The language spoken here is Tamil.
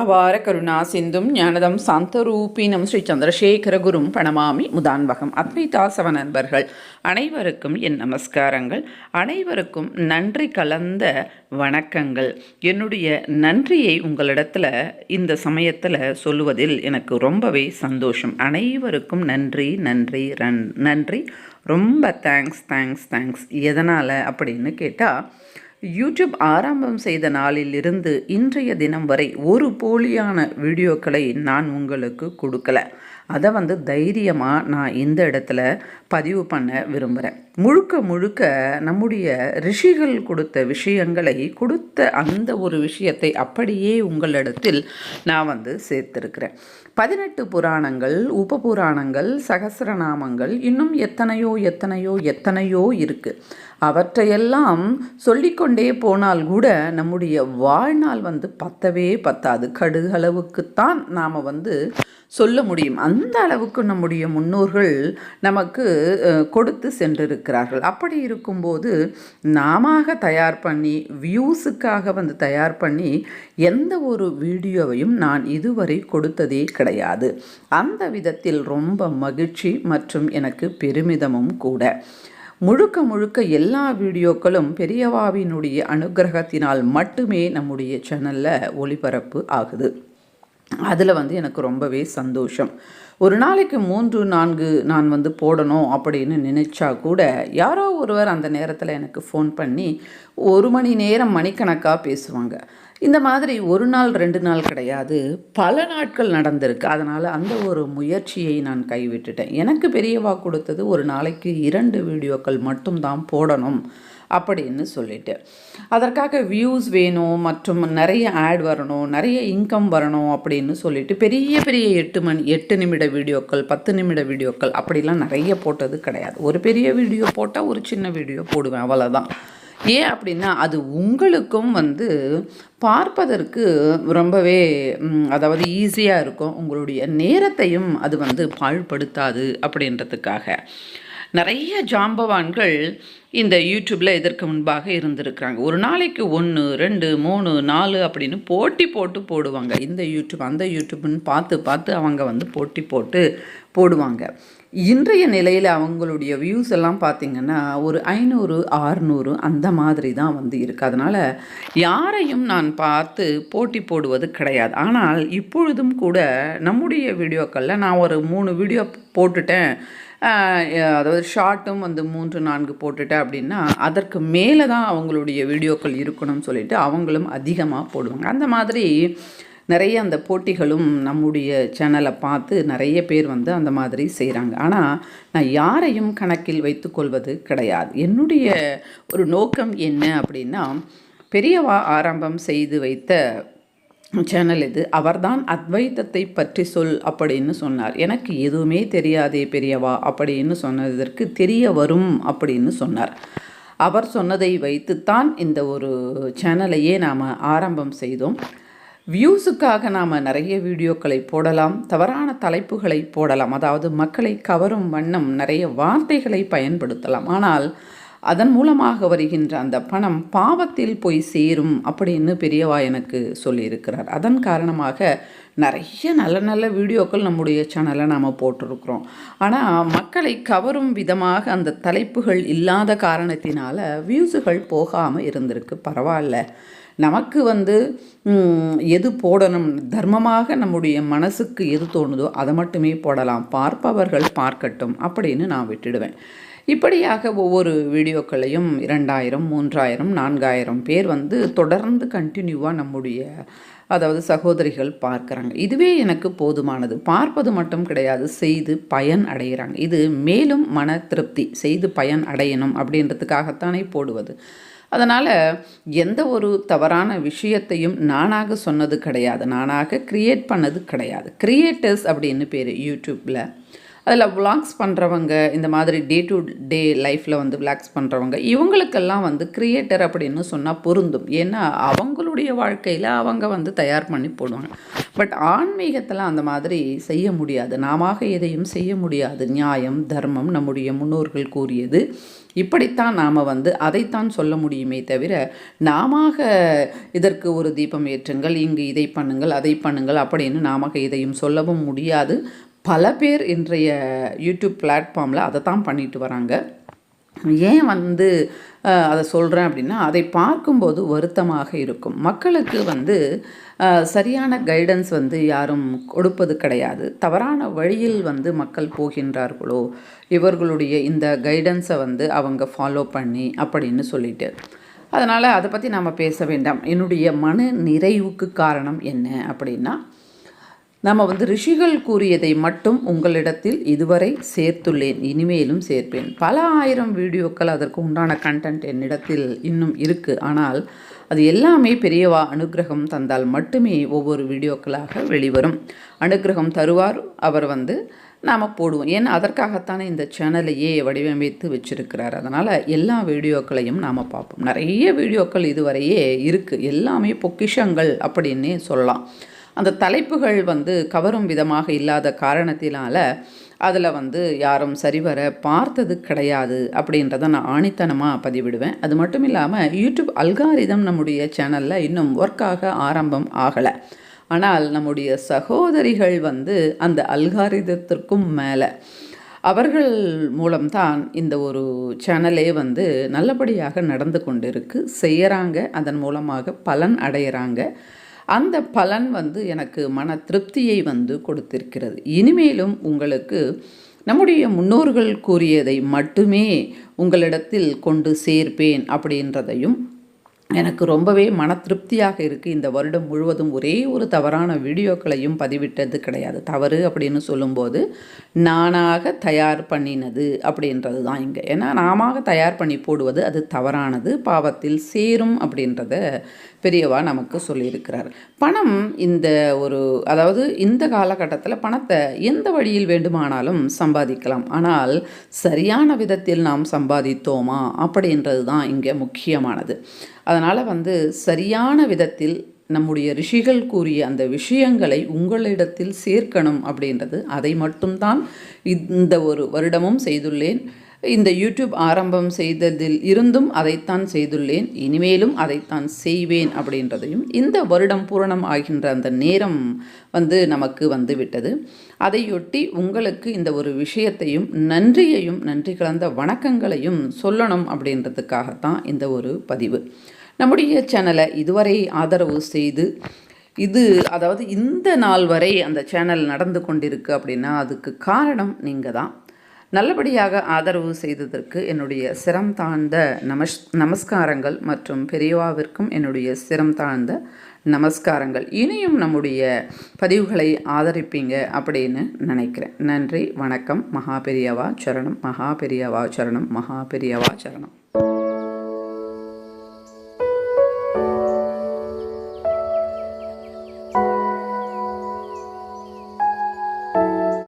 அபார கருணா சிந்தும் ஞானதம் சாந்தரூபினம் ஸ்ரீ சந்திரசேகர குரும் பணமாமி முதான்வகம். அத்வைதாசவ நண்பர்கள் அனைவருக்கும் என் நமஸ்காரங்கள். அனைவருக்கும் நன்றி கலந்த வணக்கங்கள். என்னுடைய நன்றியை உங்களிடத்தில் இந்த சமயத்தில் சொல்லுவதில் எனக்கு ரொம்பவே சந்தோஷம். அனைவருக்கும் நன்றி நன்றி ரன் நன்றி. ரொம்ப தேங்க்ஸ் தேங்க்ஸ் தேங்க்ஸ் எதனால் அப்படின்னு கேட்டால் யூடியூப் ஆரம்பம் செய்த நாளிலிருந்து இன்றைய தினம் வரை ஒரு போலியான வீடியோக்களை நான் உங்களுக்கு கொடுக்கல. அதை வந்து தைரியமாக நான் இந்த இடத்துல பதிவு பண்ண விரும்புகிறேன் முழுக்க முழுக்க நம்முடைய ரிஷிகள் கொடுத்த விஷயங்களை கொடுத்த அந்த ஒரு விஷயத்தை அப்படியே உங்களிடத்தில் நான் வந்து சேர்த்துருக்கிறேன். பதினெட்டு புராணங்கள் உப புராணங்கள் சகசிரநாமங்கள் இன்னும் எத்தனையோ எத்தனையோ எத்தனையோ இருக்குது அவற்றையெல்லாம் சொல்லிக்கொண்டே போனால் கூட நம்முடைய வாழ்நாள் வந்து பத்தவே பத்தாது. கடுகளவுக்குத்தான் நாம் வந்து சொல்ல முடியும். அந்த அளவுக்கு நம்முடைய முன்னோர்கள் நமக்கு கொடுத்து சென்றிருக்கிறார்கள். அப்படி இருக்கும்போது நாம தயார் பண்ணி வியூஸுக்காக வந்து தயார் பண்ணி எந்த ஒரு வீடியோவையும் நான் இதுவரை கொடுத்ததே கிடையாது. அந்த விதத்தில் ரொம்ப மகிழ்ச்சி மற்றும் எனக்கு பெருமிதமும் கூட. முழுக்க முழுக்க எல்லா வீடியோக்களும் பெரியவாவினுடைய அனுகிரகத்தினால் மட்டுமே நம்முடைய சேனலில் ஒளிபரப்பு ஆகுது. அதில் வந்து எனக்கு ரொம்பவே சந்தோஷம். ஒரு நாளைக்கு மூன்று நான்கு நான் வந்து போடணும் அப்படின்னு நினச்சா கூட யாரோ ஒருவர் அந்த நேரத்தில் எனக்கு ஃபோன் பண்ணி ஒரு மணி நேரம் மணிக்கணக்காக பேசுவாங்க. இந்த மாதிரி ஒரு நாள் ரெண்டு நாள் கிடையாது. பல நாட்கள் நடந்திருக்கு. அதனால் அந்த ஒரு முயற்சியை நான் கைவிட்டுட்டேன். எனக்கு பெரியவா கொடுத்தது ஒரு நாளைக்கு இரண்டு வீடியோக்கள் மட்டும்தான் போடணும் அப்படின்னு சொல்லிட்டு. அதற்காக வியூஸ் வேணும் மற்றும் நிறைய ஆட் வரணும் நிறைய இன்கம் வரணும் அப்படின்னு சொல்லிட்டு பெரிய பெரிய எட்டு மணி எட்டு நிமிட வீடியோக்கள் பத்து நிமிட வீடியோக்கள் அப்படிலாம் நிறைய போட்டது கிடையாது. ஒரு பெரிய வீடியோ போட்டால் ஒரு சின்ன வீடியோ போடுவேன் அவ்வளோதான் ஏன் அப்படின்னா அது உங்களுக்கும் வந்து பார்ப்பதற்கு ரொம்பவே அதாவது ஈஸியாக இருக்கும். உங்களுடைய நேரத்தையும் அது வந்து பாழ்படுத்தாது அப்படின்றதுக்காக. நிறைய ஜாம்பவான்கள் இந்த யூடியூப்பில் இதற்கு முன்பாக இருந்திருக்கிறாங்க. ஒரு நாளைக்கு ஒன்று ரெண்டு மூணு நாலு அப்படின்னு போட்டி போட்டு போடுவாங்க. இந்த யூடியூப் அந்த யூடியூப்னு பார்த்து பார்த்து அவங்க வந்து போட்டி போட்டு போடுவாங்க. இன்றைய நிலையில் அவங்களுடைய வியூஸ் எல்லாம் பார்த்திங்கன்னா ஒரு ஐநூறு ஆறுநூறு அந்த மாதிரி தான் வந்து இருக்குது அதனால் யாரையும் நான் பார்த்து போட்டி போடுவது கிடையாது. ஆனால் இப்பொழுதும் கூட நம்முடைய வீடியோக்களில் நான் ஒரு மூணு வீடியோ போட்டுட்டேன். அதாவது ஷார்ட்டும் வந்து மூன்று நான்கு போட்டுட்டேன் அப்படின்னா அதற்கு மேலே தான் அவங்களுடைய வீடியோக்கள் இருக்கணும்னு சொல்லிட்டு அவங்களும் அதிகமாக போடுவாங்க. அந்த மாதிரி நிறைய அந்த போட்டிகளும் நம்முடைய சேனலை பார்த்து நிறைய பேர் வந்து அந்த மாதிரி செய்கிறாங்க ஆனால் நான் யாரையும் கணக்கில் வைத்துக்கொள்வது கிடையாது. என்னுடைய ஒரு நோக்கம் என்ன அப்படின்னா பெரியவா ஆரம்பம் செய்து வைத்த சேனல் இது. அவர்தான் அத்வைத்தத்தை பற்றி சொல் அப்படின்னு சொன்னார். எனக்கு எதுவுமே தெரியாதே பெரியவா அப்படின்னு சொன்னதற்கு தெரிய வரும் அப்படின்னு சொன்னார். அவர் சொன்னதை வைத்துத்தான் இந்த ஒரு சேனலையே நாம் ஆரம்பம் செய்தோம். வியூஸுக்காக நாம் நிறைய வீடியோக்களை போடலாம் தவறான தலைப்புகளை போடலாம் அதாவது மக்களை கவரும் வண்ணம் நிறைய வார்த்தைகளை பயன்படுத்தலாம். ஆனால் அதன் மூலமாக வருகின்ற அந்த பணம் பாவத்தில் போய் சேரும் அப்படின்னு பெரியவா எனக்கு சொல்லியிருக்கிறார். அதன் காரணமாக நிறைய நல்ல நல்ல வீடியோக்கள் நம்முடைய சேனலில் நாம் போட்டிருக்கிறோம். ஆனால் மக்களை கவரும் விதமாக அந்த தலைப்புகள் இல்லாத காரணத்தினால வியூஸுகள் போகாமல் இருந்திருக்கு. பரவாயில்ல. நமக்கு வந்து எது போடணும் தர்மமாக நம்முடைய மனசுக்கு எது தோணுதோ அதை மட்டுமே போடலாம். பார்ப்பவர்கள் பார்க்கட்டும் அப்படின்னு நான் விட்டுடுவேன். இப்படியாக ஒவ்வொரு வீடியோக்களையும் இரண்டாயிரம் மூன்றாயிரம் நான்காயிரம் பேர் வந்து தொடர்ந்து கண்டினியூவாக நம்முடைய அதாவது சகோதரிகள் பார்க்குறாங்க. இதுவே எனக்கு போதுமானது. பார்ப்பது மட்டும் கிடையாது செய்து பயன் அடைகிறாங்க இது மேலும் மன திருப்தி செய்து பயன் அடையணும் அப்படின்றதுக்காகத்தானே போடுவது. அதனால் எந்த ஒரு தவறான விஷயத்தையும் நானாக சொன்னது கிடையாது. நானாக க்ரியேட் பண்ணது கிடையாது. க்ரியேட்டர்ஸ் அப்படின்னு பேர் யூடியூப்பில் அதில் விளாக்ஸ் பண்ணுறவங்க இந்த மாதிரி டே டு டே லைஃப்பில் வந்து விளாக்ஸ் பண்ணுறவங்க இவங்களுக்கெல்லாம் வந்து க்ரியேட்டர் அப்படின்னு சொன்னால் பொருந்தும். ஏன்னா அவங்களுடைய வாழ்க்கையில் அவங்க வந்து தயார் பண்ணி போடுவாங்க. பட் ஆன்மீகத்தில் அந்த மாதிரி செய்ய முடியாது. நாம எதையும் செய்ய முடியாது. நியாயம் தர்மம் நம்முடைய முன்னோர்கள் கூறியது. இப்படித்தான் நாம் வந்து அதைத்தான் சொல்ல முடியுமே தவிர நாம இதற்கு ஒரு தீபம் ஏற்றுங்கள் இங்கு இதை பண்ணுங்கள் அதை பண்ணுங்கள் அப்படின்னு நாம இதையும் சொல்லவும் முடியாது. பல பேர் இன்றைய யூடியூப் பிளாட்ஃபார்மில் அதை தான் பண்ணிட்டு வராங்க. ஏன் வந்து அதை சொல்கிறேன் அப்படின்னா அதை பார்க்கும்போது வருத்தமாக இருக்கும். மக்களுக்கு வந்து சரியான கைடன்ஸ் வந்து யாரும் கொடுப்பது கிடையாது. தவறான வழியில் வந்து மக்கள் போகின்றார்களோ இவர்களுடைய இந்த கைடன்ஸை வந்து அவங்க ஃபாலோ பண்ணி அப்படின்னு சொல்லிட்டு. அதனால் அதை பற்றி நாம் பேச வேண்டாம். என்னுடைய மன நிறைவுக்கு காரணம் என்ன அப்படின்னா நம்ம வந்து ரிஷிகள் கூறியதை மட்டும் உங்களிடத்தில் இதுவரை சேர்த்துள்ளேன் இனிமேலும் சேர்ப்பேன். பல ஆயிரம் வீடியோக்கள் அதற்கு உண்டான கண்டென்ட் என்னிடத்தில் இன்னும் இருக்குது ஆனால் அது எல்லாமே பெரியவா அனுக்கிரகம் தந்தால் மட்டுமே ஒவ்வொரு வீடியோக்களாக வெளிவரும். அனுக்கிரகம் தருவார் அவர் வந்து நாம் போடுவோம். ஏன்னா அதற்காகத்தானே இந்த சேனலையே வடிவமைத்து வச்சிருக்கிறார். அதனால் எல்லா வீடியோக்களையும் நாம் பார்ப்போம். நிறைய வீடியோக்கள் இதுவரையே இருக்குது எல்லாமே பொக்கிஷங்கள் அப்படின்னே சொல்லலாம். அந்த தலைப்புகள் வந்து கவரும் விதமாக இல்லாத காரணத்தினால அதில் வந்து யாரும் சரிவர பார்த்தது கிடையாது அப்படின்றத நான் ஆணித்தனமாக பதிவிடுவேன். அது மட்டும் இல்லாமல் யூடியூப் அல்காரிதம் நம்முடைய சேனலில் இன்னும் ஒர்க் ஆக ஆரம்பம் ஆகலை. ஆனால் நம்முடைய சகோதரிகள் வந்து அந்த அல்காரிதத்திற்கும் மேலே. அவர்கள் மூலம்தான் இந்த ஒரு சேனலே வந்து நல்லபடியாக நடந்து கொண்டிருக்கு. செய்கிறாங்க அதன் மூலமாக பலன் அடையிறாங்க. அந்த பலன் வந்து எனக்கு மன திருப்தியை வந்து கொடுத்திருக்கிறது. இனிமேலும் உங்களுக்கு நம்முடைய முன்னோர்கள் கூறியதை மட்டுமே உங்களிடத்தில் கொண்டு சேர்ப்பேன் அப்படின்றதையும் எனக்கு ரொம்பவே மன திருப்தியாக இருக்குது இந்த வருடம் முழுவதும் ஒரே ஒரு தவறான வீடியோக்களையும் பதிவிட்டது கிடையாது. தவறு அப்படின்னு சொல்லும்போது நானாக தயார் பண்ணினது அப்படின்றது தான் இங்கே. ஏன்னா நாம தயார் பண்ணி போடுவது அது தவறானது. பாவத்தில் சேரும் அப்படின்றத பெரியவா நமக்கு சொல்லியிருக்கிறார். பணம் இந்த ஒரு அதாவது இந்த காலகட்டத்தில் பணத்தை எந்த வழியில் வேண்டுமானாலும் சம்பாதிக்கலாம். ஆனால் சரியான விதத்தில் நாம் சம்பாதித்தோமா அப்படின்றது தான் இங்கே முக்கியமானது. அதனால் வந்து சரியான விதத்தில் நம்முடைய ரிஷிகள் கூறிய அந்த விஷயங்களை உங்களிடத்தில் சேர்க்கணும் அப்படின்றது. அதை மட்டும்தான் இந்த ஒரு வருடமும் செய்துள்ளேன். இந்த யூடியூப் ஆரம்பம் செய்ததில் இருந்தும் அதைத்தான் செய்துள்ளேன் இனிமேலும் அதைத்தான் செய்வேன் அப்படின்றதையும் இந்த வருடம் பூரணம் ஆகின்ற அந்த நேரம் வந்து நமக்கு வந்துவிட்டது. அதையொட்டி உங்களுக்கு இந்த ஒரு விஷயத்தையும் நன்றியையும் நன்றி கலந்த வணக்கங்களையும் சொல்லணும் அப்படின்றதுக்காகத்தான் இந்த ஒரு பதிவு. நம்முடைய சேனலை இதுவரை ஆதரவு செய்து இது அதாவது இந்த நாள் வரை அந்த சேனல் நடந்து கொண்டிருக்கு அப்படின்னா அதுக்கு காரணம் நீங்கள் தான் நல்லபடியாக ஆதரவு செய்ததற்கு என்னுடைய சிரம் தாழ்ந்த நமஸ் நமஸ்காரங்கள் மற்றும் பெரியவாவிற்கும் என்னுடைய சிரம் தாழ்ந்த நமஸ்காரங்கள். இனியும் நம்முடைய பதிவுகளை ஆதரிப்பீங்க அப்படின்னு நினைக்கிறேன். நன்றி வணக்கம். மகா பெரியவா சரணம். மகா பெரியவா சரணம். மகா பெரியவா சரணம்.